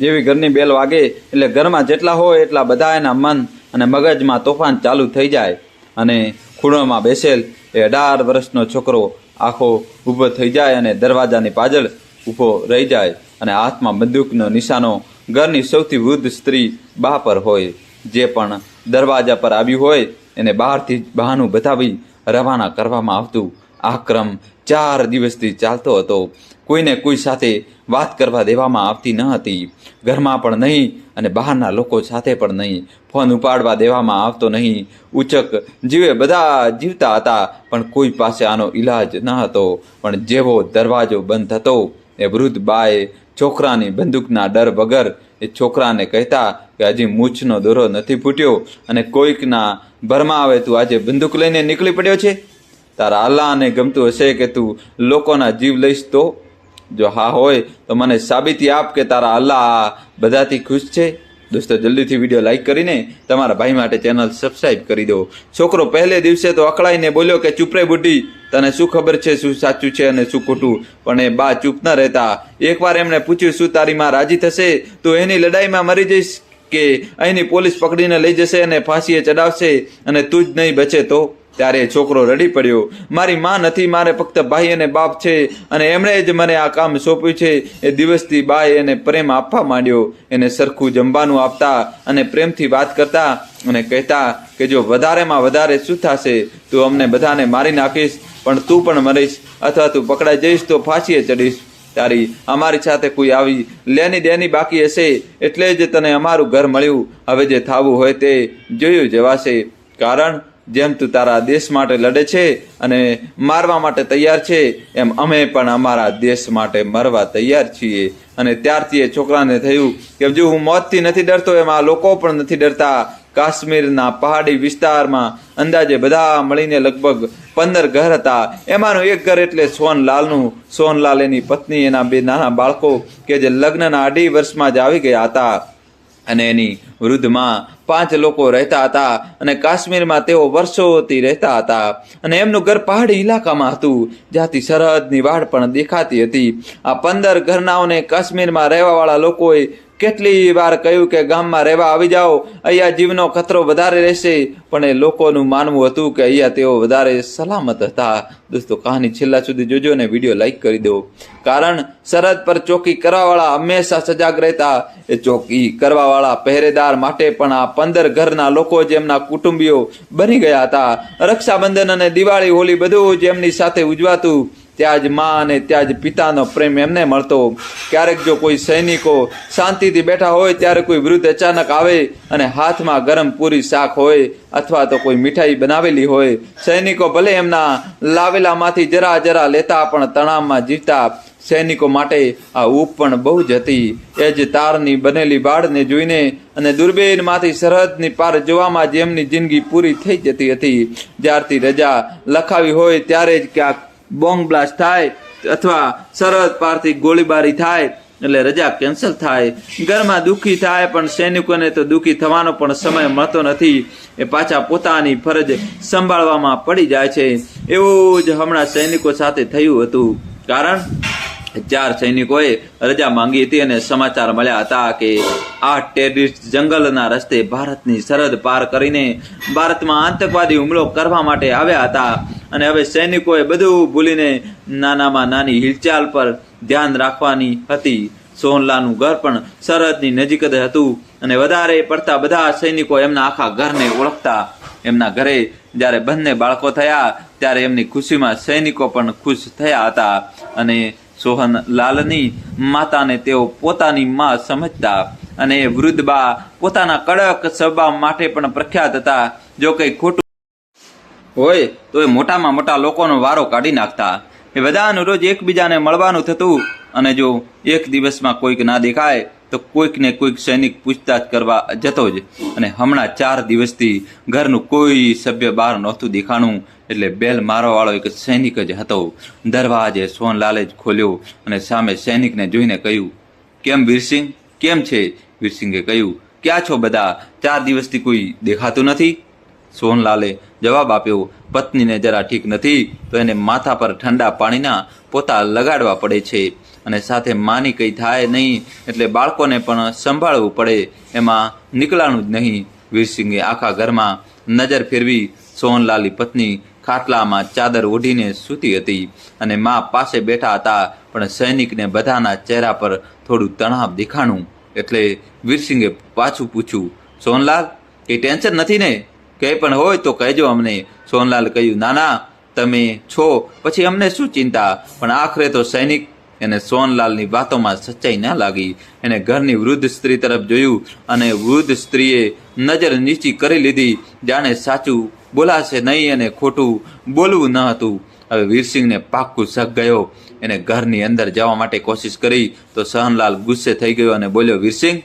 જેવી ઘરની બેલ વાગે એટલે ઘરમાં જેટલા હોય એટલા બધા એના મન અને મગજમાં તોફાન ચાલુ થઈ જાય અને ખૂણોમાં બેસેલ એ અઢાર વર્ષનો છોકરો આખો ઊભો થઈ જાય અને દરવાજાની પાછળ ઊભો રહી જાય અને હાથમાં બંદૂકનો નિશાનો ઘરની સૌથી વૃદ્ધ સ્ત્રી બા પર હોય. જે પણ દરવાજા પર આવ્યું હોય એને બહારથી જ બહાનું બતાવી રવાના કરવામાં આવતું. આ ક્રમ ચાર દિવસથી ચાલતો હતો. કોઈને કોઈ સાથે વાત કરવા દેવામાં આવતી ન હતી. ઘરમાં પણ નહીં અને બહારના લોકો સાથે પણ નહીં. ફોન ઉપાડવા દેવામાં આવતો નહીં. ઉચક જીવે બધા જીવતા હતા, પણ કોઈ પાસે આનો ઈલાજ ન હતો. પણ જેવો દરવાજો બંધ હતો, એ વૃદ્ધ બાએ છોકરાની બંદૂકના ડર વગર એ છોકરાને કહેતા કે હજી મૂછનો દોરો નથી ફૂટ્યો અને કોઈકના ભરમાં આવે તું આજે બંદૂક લઈને નીકળી પડ્યો છે? તારા અલ્લાહને ગમતું હશે કે તું લોકોના જીવ લઈશ તો? જો હા હોય, તો મને સાબિતી આપ કે તારા અલ્લાહ બધાથી ખુશ છે. દોસ્તો, જલ્દીથી વીડિયો લાઈક કરીને તમારા ભાઈ માટે ચેનલ સબસ્ક્રાઈબ કરી દો. છોકરો પહેલે દિવસે તો અકળાઈને બોલ્યો કે, ચૂપ રે બુઢી, તને શું ખબર છે શું સાચું છે અને શું ખોટું? પણ એ બા ચૂપ ન રહેતા. એકવાર એમણે પૂછ્યું, શું તારી માં રાજી થશે? તો એની લડાઈમાં મરી જઈશ કે અહીંની પોલીસ પકડીને લઈ જશે અને ફાંસીએ ચડાવશે અને તું જ નહીં બચે તો? ત્યારે છોકરો રડી પડ્યો, મારી માં નથી, મારે ફક્ત ભાઈ અને બાપ છે. અને એમણે જ મને આ કામ સોંપ્યું છે. એ દિવસથી બાએ એને પ્રેમ આપવા માંડ્યો. એને સરખું જમવાનું આપતા અને પ્રેમથી વાત કરતા અને કહેતા કે, જો વધારેમાં વધારે શું થશે, તું અમને બધાને મારી નાખીશ, પણ તું પણ મરીશ, અથવા તું પકડાઈ જઈશ તો ફાંસીએ ચડીશ. તારી અમારી સાથે કોઈ આવી લેની દેની બાકી હશે, એટલે જ તને અમારું ઘર મળ્યું. હવે જે થાવું હોય તે જોયું જવાશે. કારણ જેમ તું તારા દેશ માટે લડે છે અને મારવા માટે તૈયાર છે, એમ અમે પણ અમારા દેશ માટે મરવા તૈયાર છીએ. અને ત્યારથી એ છોકરાને થયું કે જો હું મોતથી નથી ડરતો, એમ આ લોકો પણ નથી ડરતા. કાશ્મીરના પહાડી વિસ્તારમાં અંદાજે બધા મળીને લગભગ પંદર ઘર હતા. એમાંનું એક ઘર એટલે સોનલાલનું. સોનલાલ એની પત્ની, એના બે નાના બાળકો કે જે લગ્નના અઢી વર્ષમાં જ આવી ગયા હતા. અને એની વૃદ્ધમાં પાંચ લોકો રહેતા હતા અને કાશ્મીરમાં તેઓ વર્ષોથી રહેતા હતા. અને એમનું ઘર પહાડી ઇલાકામાં હતું. જ્યાંથી સરહદની વાડ પણ દેખાતી હતી. આ પંદર ઘરનાઓને કાશ્મીરમાં રહેવાવાળા લોકોએ કેટલી વાર કહ્યું કે ગામમાં રહેવા આવી જાઓ, અહીંયા જીવનો ખતરો વધારે રહેશે. પણ એ લોકોનું માનવું હતું કે અહીંયા તેઓ વધારે સલામત હતા. દોસ્તો, કહાની છેલ્લા સુધી જોજો અને વીડિયો લાઈક કરી દો. કારણ સરહદ પર ચોકી કરવાવાળા હંમેશા સજાગ રહેતા. એ ચોકી કરવાવાળા પહેરેદાર માટે પણ આ પંદર ઘરના લોકો જ એમના કુટુંબીઓ બની ગયા હતા. રક્ષાબંધન અને દિવાળી હોલી બધું જ એમની સાથે ઉજવાતું. ત્યાં જ મા અને ત્યાં જ પિતાનો પ્રેમ એમને મળતો. ક્યારેક જો કોઈ સૈનિકો શાંતિથી બેઠા હોય, ત્યારે કોઈ વૃદ્ધ અચાનક આવે અને હાથમાં ગરમ પૂરી શાક હોય અથવા તો કોઈ મીઠાઈ બનાવેલી હોય. સૈનિકો ભલે એમના લાવેલામાંથી જરા જરા લેતા, પણ તણાવમાં જીવતા સૈનિકો માટે આ ઊપ પણ બહુ જ હતી. એ જ તારની બનેલી બાળને જોઈને અને દુર્બેનમાંથી સરહદની પાર જોવામાં જેમની જિંદગી પૂરી થઈ જતી હતી. જ્યારથી રજા લખાવી હોય, ત્યારે જ ક્યાંક બોમ્બ બ્લાસ્ટ થાય અથવા સરહદ પારથી ગોળીબારી થાય, એટલે રજા કેન્સલ થાય. ઘરમાં દુઃખી થાય, પણ સૈનિકોને તો દુઃખી થવાનો પણ સમય મળતો નથી. એ પાછા પોતાની ફરજ સંભાળવામાં પડી જાય છે. એવું જ હમણાં સૈનિકો સાથે થયું હતું. કારણ, ચાર સૈનિકોએ રજા માંગી હતી અને સમાચાર મળ્યા હતા કે આ ટેરરિસ્ટ જંગલના રસ્તે ભારતની સરહદ પાર કરીને ભારતમાં આતંકવાદી હુમલો કરવા માટે આવ્યા હતા. અને હવે સૈનિકોએ બધું ભૂલીને નાનામાં નાની હિલચાલ પર ધ્યાન રાખવાની હતી. સોહનલાલનું ઘર પણ સરહદની નજીક જ હતું અને વધારે પડતા બધા સૈનિકો એમના આખા ઘરને ઓળખતા. એમના ઘરે જ્યારે બંને બાળકો થયા, ત્યારે એમની ખુશીમાં સૈનિકો પણ ખુશ થયા હતા અને સોહનલાલની માતાને તેઓ પોતાની માં સમજતા અને વૃદ્ધ બા પોતાના કડક સ્વભાવ માટે પણ પ્રખ્યાત હતા. જો કંઈ ખોટું હોય તો એ મોટામાં મોટા લોકોનો વારો કાઢી નાખતા. એ બધાનું રોજ એકબીજાને મળવાનું થતું અને જો એક દિવસમાં કોઈક ના દેખાય, તો કોઈકને કોઈક સૈનિક પૂછતાછ કરવા જતો જ. અને હમણાં ચાર દિવસથી ઘરનું કોઈ સભ્ય બહાર નહોતું દેખાણું, એટલે બેલ મારવાવાળો એક સૈનિક જ હતો. દરવાજે સોનલાલે જ ખોલ્યો અને સામે સૈનિકને જોઈને કહ્યું, કેમ વીરસિંહ? કેમ છે? વીરસિંહે કહ્યું, ક્યાં છો બધા? ચાર દિવસથી કોઈ દેખાતું નથી? સોનલાલે જવાબ આપ્યો, પત્નીને જરા ઠીક નથી, તો એને માથા પર ઠંડા પાણીના પોતા લગાડવા પડે છે અને સાથે માની કંઈ થાય નહીં, એટલે બાળકોને પણ સંભાળવું પડે. એમાં નીકળાનું જ નહીં. વીરસિંહે આખા ઘરમાં નજર ફેરવી સોહનલાલની પત્ની ખાટલામાં ચાદર ઓઢીને સૂતી હતી અને મા પાસે બેઠા હતા, પણ સૈનિકને બધાના ચહેરા પર થોડું તણાવ દેખાણું. એટલે વીરસિંહે પાછું પૂછ્યું, સોનલાલ, કંઈ ટેન્શન નથી ને? કંઈ પણ હોય તો કહેજો અમને, સોનલાલ કહ્યું, નાના, તમે છો. પછી અમને શું ચિંતા? પણ આખરે તો સૈનિક એને સોનલાલની વાતોમાં સચ્ચાઈ ન લાગી. એને ઘરની વૃદ્ધ સ્ત્રી તરફ જોયું અને વૃદ્ધ સ્ત્રીએ નજર નીચી કરી લીધી. જાણે સાચું બોલાશે નહીં અને ખોટું બોલવું ન હતું. હવે વીરસિંહને પાક્કું શક ગયો. એને ઘરની અંદર જવા માટે કોશિશ કરી, તો સહનલાલ ગુસ્સે થઈ ગયો અને બોલ્યો, વીરસિંહ,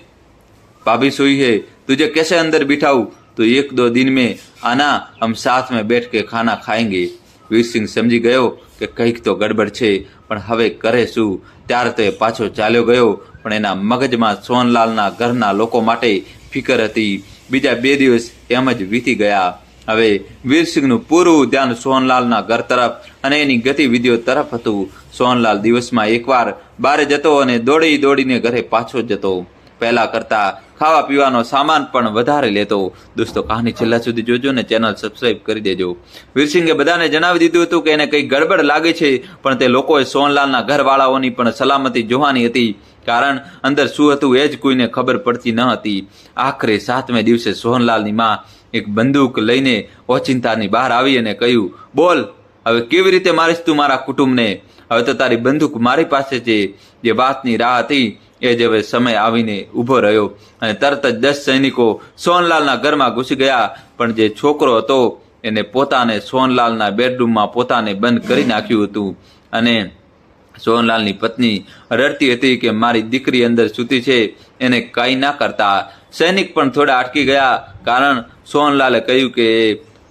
ભાભી સુઈ હે. તુજે કેસે અંદર બિઠાવું तो एक दो दिन में आना हम साथ में बैठ के खाना खाएंगे વીરસિંહ સમજી ગયો કે કંઈક તો ગડબડ છે પણ હવે કરે શું ત્યારે તો એ પાછો ચાલ્યો ગયો પણ એના મગજમાં સોનલાલના ઘરના લોકો માટે ફિકર હતી બીજા બે દિવસ એમ જ વીતી ગયા હવે વીરસિંહનું પૂરું ધ્યાન સોનલાલના ઘર તરફ અને એની ગતિવિધિઓ તરફ હતું સોનલાલ દિવસમાં એકવાર બારે જતો અને દોડી દોડીને ઘરે પાછો જતો પહેલા કરતા ખાવા પીવાનો સામાન પણ વધારે લેતો. દોસ્તો, કહાની છેલ્લા સુધી જોજો ને ચેનલ સબસ્ક્રાઇબ કરી દેજો. વીરસિંહે બધાને જણાવી દીધું હતું કે એને કંઈ ગડબડ લાગે છે, પણ તે લોકોએ સોનલાલના ઘરવાળાઓની પણ સલામતી જોવાની હતી, કારણ અંદર શું હતું એ જ કોઈને ખબર પડતી ન હતી. આખરે સાતમે દિવસે સોહનલાલની માં એક બંદૂક લઈને ઓચિંતાની બહાર આવી અને કહ્યું, બોલ, હવે કેવી રીતે મારીશ તું મારા કુટુંબને? હવે તો તારી બંદૂક મારી પાસે છે. જે વાતની રાહ હતી એ જ હવે સમય આવીને ઊભો રહ્યો અને તરત જ દસ સૈનિકો સોનલાલના ઘરમાં ઘૂસી ગયા. પણ જે છોકરો હતો, એને પોતાને સોનલાલના બેડરૂમમાં પોતાને બંધ કરી નાખ્યું હતું. અને સોનલાલની પત્ની રડતી હતી કે મારી દીકરી અંદર સૂતી છે, એને કંઈ ના કરતા. સૈનિક પણ થોડા અટકી ગયા, કારણ સોનલાલે કહ્યું કે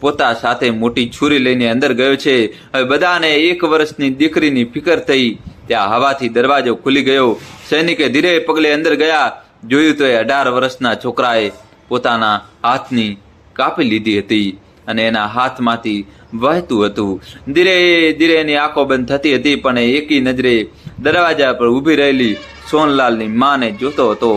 પોતા સાથે મોટી છુરી લઈને અંદર ગયો છે. હવે બધાને એક વર્ષની દીકરીની ફિકર થઈ. ત્યાં હવાથી દરવાજો ખુલી ગયો. સૈનિકે ધીરે પગલે અંદર ગયા. જોયું તો એ અઢાર વર્ષના છોકરાએ પોતાના હાથની કાપી લીધી હતી અને એના હાથમાંથી વહેતું હતું. ધીરે ધીરે એની આંખો બંધ થતી હતી, પણ એ એકી નજરે દરવાજા પર ઊભી રહેલી સોનલાલની માને જોતો હતો.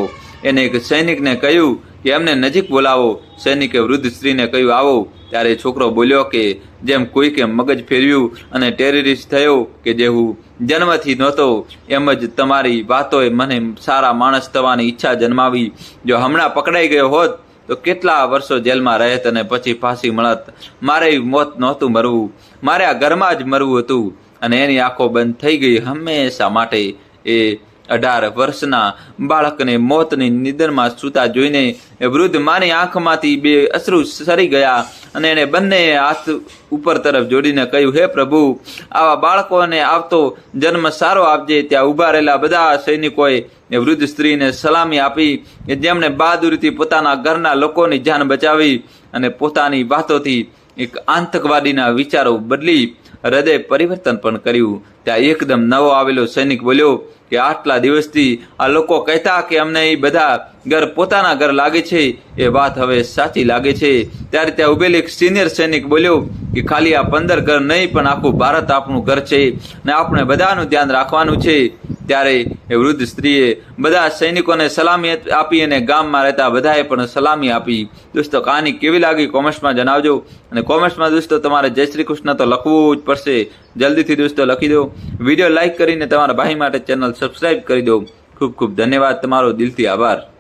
એને એક સૈનિકને કહ્યું કે, એમને નજીક બોલાવો. સૈનિકે વૃદ્ધ સ્ત્રીને કહ્યું, આવો. ત્યારે છોકરો બોલ્યો કે જેમ કોઈકે મગજ ફેરવ્યું અને ટેરરિસ્ટ થયો કે જેવું જન્મથી નહોતો, એમ જ તમારી વાતોએ મને સારા માણસ થવાની ઈચ્છા જન્માવી. જો હમણાં પકડાઈ ગયો હોત, તો કેટલા વર્ષો જેલમાં રહેત અને પછી ફાંસી મળત. મારે મોત નહોતું મરવું. મારે આ ઘરમાં જ મરવું હતું. અને એની આંખો બંધ થઈ ગઈ હંમેશા માટે એ અઢાર વર્ષના બાળકને મોતની નિદરમાં સૂતા જોઈને વૃદ્ધ માની આંખમાંથી બે અશ્રુ સરી ગયા અને એને બંને હાથ ઉપર તરફ જોડીને કહ્યું, હે પ્રભુ, આવા બાળકોને આવતો જન્મ સારો આપજે. ત્યાં ઊભા રહેલા બધા સૈનિકોએ વૃદ્ધ સ્ત્રીને સલામી આપી જેમણે બહાદુરીથી પોતાના ઘરના લોકોની જાન બચાવી અને પોતાની વાતોથી એક આતંકવાદીના વિચારો બદલી હૃદય પરિવર્તન પણ કર્યું. ત્યાં એકદમ નવો આવેલો સૈનિક બોલ્યો કે આટલા દિવસથી આ લોકો કહેતા કે અમને એ બધા ઘર પોતાના ઘર લાગે છે. એ વાત હવે સાચી લાગે છે. ત્યારે ત્યાં ઉભેલી એક સિનિયર સૈનિક બોલ્યો કે ખાલી આ પંદર ઘર નહીં પણ આખું ભારત આપણું ઘર છે. ને આપણે બધાનું ધ્યાન રાખવાનું છે. ત્યારે એ વૃદ્ધ સ્ત્રીએ બધા સૈનિકોને સલામી આપી અને ગામમાં રહેતા બધાએ પણ સલામી આપી. દોસ્તો, કહાની કેવી લાગી કોમેન્ટ્સમાં જણાવજો. અને કોમેન્ટ્સમાં દોસ્તો, તમારે જય શ્રી કૃષ્ણ તો લખવું જ પડશે. જલ્દીથી દોસ્તો લખી દો. વીડિયો લાઇક કરીને તમારા ભાઈ માટે ચેનલ સબસ્ક્રાઈબ કરી દો. ખૂબ ખૂબ ધન્યવાદ. તમારો દિલથી આભાર.